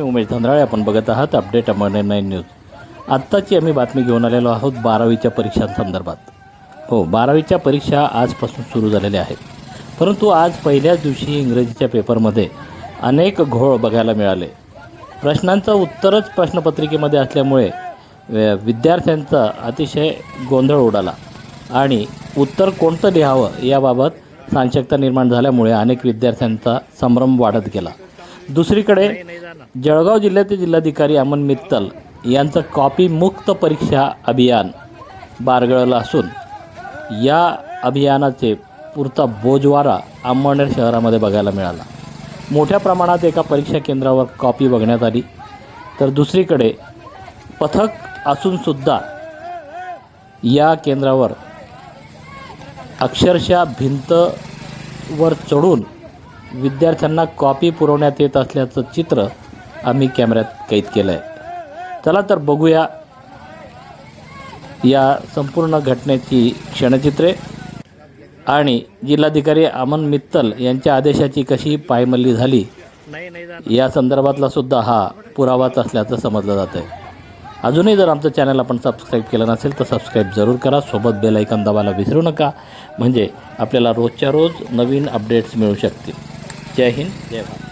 उमेश धंद्राळे आपण बघत आहात अपडेट अमरने नाईन न्यूज. आत्ताची आम्ही बातमी घेऊन आलेलो आहोत बारावीच्या परीक्षांसंदर्भात हो बारावीच्या परीक्षा आजपासून सुरू झालेल्या आहेत. परंतु आज पहिल्याच दिवशी इंग्रजीच्या पेपरमध्ये अनेक घोळ बघायला मिळाले. प्रश्नांचं उत्तरच प्रश्नपत्रिकेमध्ये असल्यामुळे विद्यार्थ्यांचा अतिशय गोंधळ उडाला आणि उत्तर कोणतं लिहावं याबाबत साशंकता निर्माण झाल्यामुळे अनेक विद्यार्थ्यांचा संभ्रम वाढत गेला. दुसरीकडे जळगाव जिल्ह्याचे जिल्हाधिकारी अमन मित्तल यांचं कॉपी मुक्त परीक्षा अभियान बारगळलं असून या अभियानाचे पुरता बोजवारा अंमळनेर शहरामध्ये बघायला मिळाला. मोठ्या प्रमाणात एका परीक्षा केंद्रावर कॉपी बघण्यात आली. तर दुसरीकडे पथक असूनसुद्धा या केंद्रावर अक्षरशः भिंत वर चढून विद्यार्थ्यांना कॉपी पुरवण्यात येत असल्याचं चित्र आम्ही कॅमेऱ्यात कैद केलं आहे चला तर बघूया या संपूर्ण घटनेची क्षणचित्रे. आणि जिल्हाधिकारी अमन मित्तल यांच्या आदेशाची कशी पायमल्ली झाली या संदर्भातला सुद्धा हा पुरावाच असल्याचं समजलं जातं आहे अजूनही जर आमचं चॅनल आपण सबस्क्राईब केलं नसेल तर सबस्क्राईब जरूर करा. सोबत बेल ऐकन दाबायला विसरू नका. म्हणजे आपल्याला रोजच्या रोज नवीन अपडेट्स मिळू शकतील. जय हिंद जय भारत